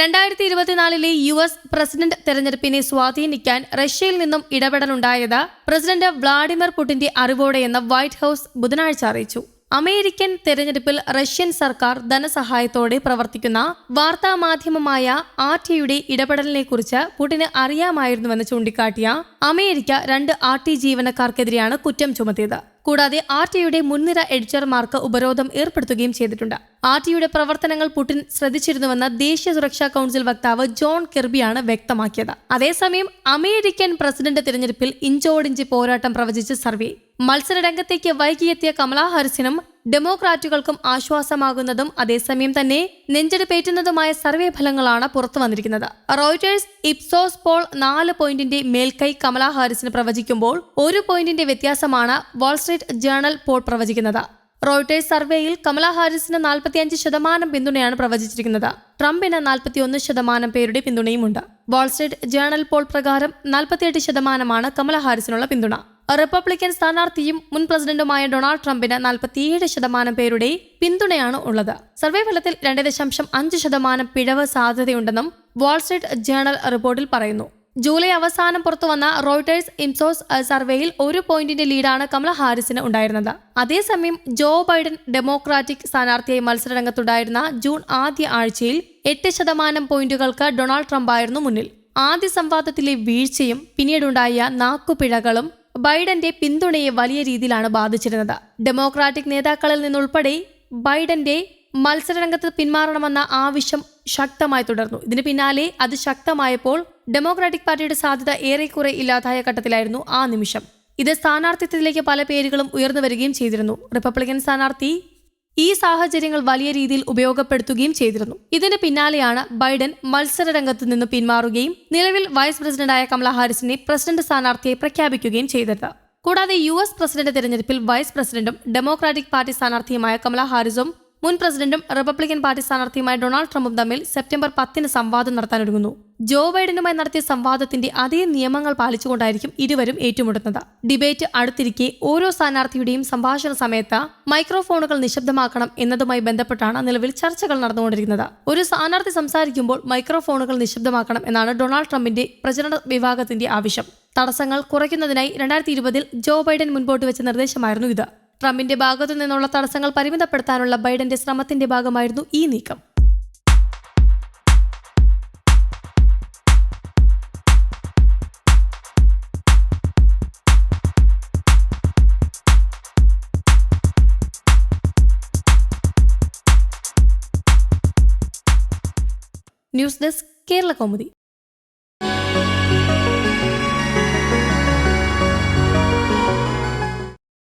രണ്ടായിരത്തി ഇരുപത്തിനാലിലെ U S president തെരഞ്ഞെടുപ്പിനെ സ്വാധീനിക്കാൻ റഷ്യയിൽ നിന്നും ഇടപെടലുണ്ടായത് പ്രസിഡന്റ് വ്ളാഡിമിർ പുടിന്റെ അറിവോടെയെന്ന് വൈറ്റ് ഹൌസ് ബുധനാഴ്ച അറിയിച്ചു. അമേരിക്കൻ തെരഞ്ഞെടുപ്പിൽ റഷ്യൻ സർക്കാർ ധനസഹായത്തോടെ പ്രവർത്തിക്കുന്ന വാർത്താമാധ്യമമായ ആർ ടിയുടെ ഇടപെടലിനെക്കുറിച്ച് പുടിന് അറിയാമായിരുന്നുവെന്ന് ചൂണ്ടിക്കാട്ടിയ അമേരിക്ക രണ്ട് ആർ ടി ജീവനക്കാർക്കെതിരെയാണ് കുറ്റം ചുമത്തിയത്. കൂടാതെ ആർ ടിയുടെ മുൻനിര എഡിറ്റർമാർക്ക് ഉപരോധം ഏർപ്പെടുത്തുകയും ചെയ്തിട്ടുണ്ട്. ആർ ടിയുടെ പ്രവർത്തനങ്ങൾ പുടിൻ ശ്രദ്ധിച്ചിരുന്നുവെന്ന ദേശീയ സുരക്ഷാ കൗൺസിൽ വക്താവ് ജോൺ കെർബിയാണ് വ്യക്തമാക്കിയത്. അതേസമയം അമേരിക്കൻ പ്രസിഡന്റ് തിരഞ്ഞെടുപ്പിൽ ഇഞ്ചോടിഞ്ച് പോരാട്ടം പ്രവചിച്ച് സർവേ. മത്സര മത്സരരംഗത്തേക്ക് വൈകിയെത്തിയ കമലാ ഹാരിസിനും ഡെമോക്രാറ്റുകൾക്കും ആശ്വാസമാകുന്നതും അതേസമയം തന്നെ നെഞ്ചെടുപ്പേറ്റുന്നതുമായ സർവേ ഫലങ്ങളാണ് പുറത്തു വന്നിരിക്കുന്നത്. റോയിറ്റേഴ്സ് ഇപ്സോസ് പോൾ നാല് പോയിന്റിന്റെ മേൽക്കൈ കമലാ ഹാരിസിന് പ്രവചിക്കുമ്പോൾ ഒരു പോയിന്റിന്റെ വ്യത്യാസമാണ് വാൾസ്ട്രീറ്റ് ജേണൽ പോൾ പ്രവചിക്കുന്നത്. റോയിട്ടേഴ്സ് സർവേയിൽ കമലാ ഹാരിസിന് നാൽപ്പത്തിയഞ്ച് ശതമാനം പിന്തുണയാണ് പ്രവചിച്ചിരിക്കുന്നത്. ട്രംപിന് നാൽപ്പത്തിയൊന്ന് ശതമാനം പേരുടെ പിന്തുണയുമുണ്ട്. വാൾസ്ട്രീറ്റ് ജേണൽ പോൾ പ്രകാരം നാൽപ്പത്തിയെട്ട് ശതമാനമാണ് കമല ഹാരിസിനുള്ള പിന്തുണ. റിപ്പബ്ലിക്കൻ സ്ഥാനാർത്ഥിയും മുൻ പ്രസിഡന്റുമായ ഡൊണാൾഡ് ട്രംപിന് നാൽപ്പത്തിയേഴ് ശതമാനം പേരുടെ പിന്തുണയാണ് ഉള്ളത്. സർവേ ഫലത്തിൽ രണ്ട് ദശാംശം അഞ്ച് ശതമാനം പിഴവ് സാധ്യതയുണ്ടെന്നും വാൾസ്ട്രീറ്റ് ജേണൽ റിപ്പോർട്ടിൽ പറയുന്നു. ജൂലൈ അവസാനം പുറത്തുവന്ന റോയിട്ടേഴ്സ് ഇംസോസ് സർവേയിൽ ഒരു പോയിന്റിന്റെ ലീഡാണ് കമല ഹാരിസിന് ഉണ്ടായിരുന്നത്. അതേസമയം ജോ ബൈഡൻ ഡെമോക്രാറ്റിക് സ്ഥാനാർത്ഥിയായി മത്സരരംഗത്തുണ്ടായിരുന്ന ജൂൺ ആദ്യ ആഴ്ചയിൽ എട്ട് ശതമാനം പോയിന്റുകൾക്ക് ഡൊണാൾഡ് ട്രംപ് ആയിരുന്നു മുന്നിൽ. ആദ്യ സംവാദത്തിലെ വീഴ്ചയും പിന്നീടുണ്ടായ നാക്കുപിഴകളും ബൈഡന്റെ പിന്തുണയെ വലിയ രീതിയിലാണ് ബാധിച്ചിരുന്നത്. ഡെമോക്രാറ്റിക് നേതാക്കളിൽ നിന്നുൾപ്പെടെ ബൈഡന്റെ മത്സരരംഗത്ത് പിന്മാറണമെന്ന ആവശ്യം ശക്തമായി തുടർന്നു. ഇതിന് പിന്നാലെ അത് ശക്തമായപ്പോൾ ഡെമോക്രാറ്റിക് പാർട്ടിയുടെ സാധ്യത ഏറെക്കുറെ ഇല്ലാതായ ഘട്ടത്തിലായിരുന്നു ആ നിമിഷം. ഇത് സ്ഥാനാർത്ഥിത്വത്തിലേക്ക് പല പേരുകളും ഉയർന്നു വരികയും ചെയ്തിരുന്നു. റിപ്പബ്ലിക്കൻ സ്ഥാനാർത്ഥി ഈ സാഹചര്യങ്ങൾ വലിയ രീതിയിൽ ഉപയോഗപ്പെടുത്തുകയും ചെയ്തിരുന്നു. ഇതിന് പിന്നാലെയാണ് ബൈഡൻ മത്സര രംഗത്ത് നിന്ന് പിന്മാറുകയും നിലവിൽ വൈസ് പ്രസിഡന്റായ കമല ഹാരിസിനെ പ്രസിഡന്റ് സ്ഥാനാർത്ഥിയെ പ്രഖ്യാപിക്കുകയും ചെയ്തത് കൂടാതെ യു എസ് പ്രസിഡന്റ് തെരഞ്ഞെടുപ്പിൽ വൈസ് പ്രസിഡന്റും ഡെമോക്രാറ്റിക് പാർട്ടി സ്ഥാനാർത്ഥിയുമായ കമല ഹാരിസും മുൻ പ്രസിഡന്റും റിപ്പബ്ലിക്കൻ പാർട്ടി സ്ഥാനാർത്ഥിയുമായ ഡൊണാൾഡ് ട്രംപും തമ്മിൽ സെപ്റ്റംബർ പത്തിന് സംവാദം നടത്താനൊരുങ്ങുന്നു. ജോ ബൈഡനുമായി നടത്തിയ സംവാദത്തിന്റെ അതേ നിയമങ്ങൾ പാലിച്ചുകൊണ്ടായിരിക്കും ഇരുവരും ഏറ്റുമുട്ടുന്നത്. ഡിബേറ്റ് അടുത്തിരിക്കെ ഓരോ സ്ഥാനാർത്ഥിയുടെയും സംഭാഷണ സമയത്ത് മൈക്രോഫോണുകൾ നിശബ്ദമാക്കണം എന്നതുമായി ബന്ധപ്പെട്ടാണ് നിലവിൽ ചർച്ചകൾ നടന്നുകൊണ്ടിരിക്കുന്നത്. ഒരു സ്ഥാനാർത്ഥി സംസാരിക്കുമ്പോൾ മൈക്രോഫോണുകൾ നിശബ്ദമാക്കണം എന്നാണ് ഡൊണാൾഡ് ട്രംപിന്റെ പ്രചരണ വിഭാഗത്തിന്റെ ആവശ്യം. തടസ്സങ്ങൾ കുറയ്ക്കുന്നതിനായി രണ്ടായിരത്തി ഇരുപതിൽ ജോ ബൈഡൻ മുൻപോട്ട് വെച്ച നിർദ്ദേശമായിരുന്നു ഇത്. ട്രംപിന്റെ ഭാഗത്തു നിന്നുള്ള തടസ്സങ്ങൾ പരിമിതപ്പെടുത്താനുള്ള ബൈഡന്റെ ശ്രമത്തിന്റെ ഭാഗമായിരുന്നു ഈ നീക്കം. News desk Kerala Kaumudi.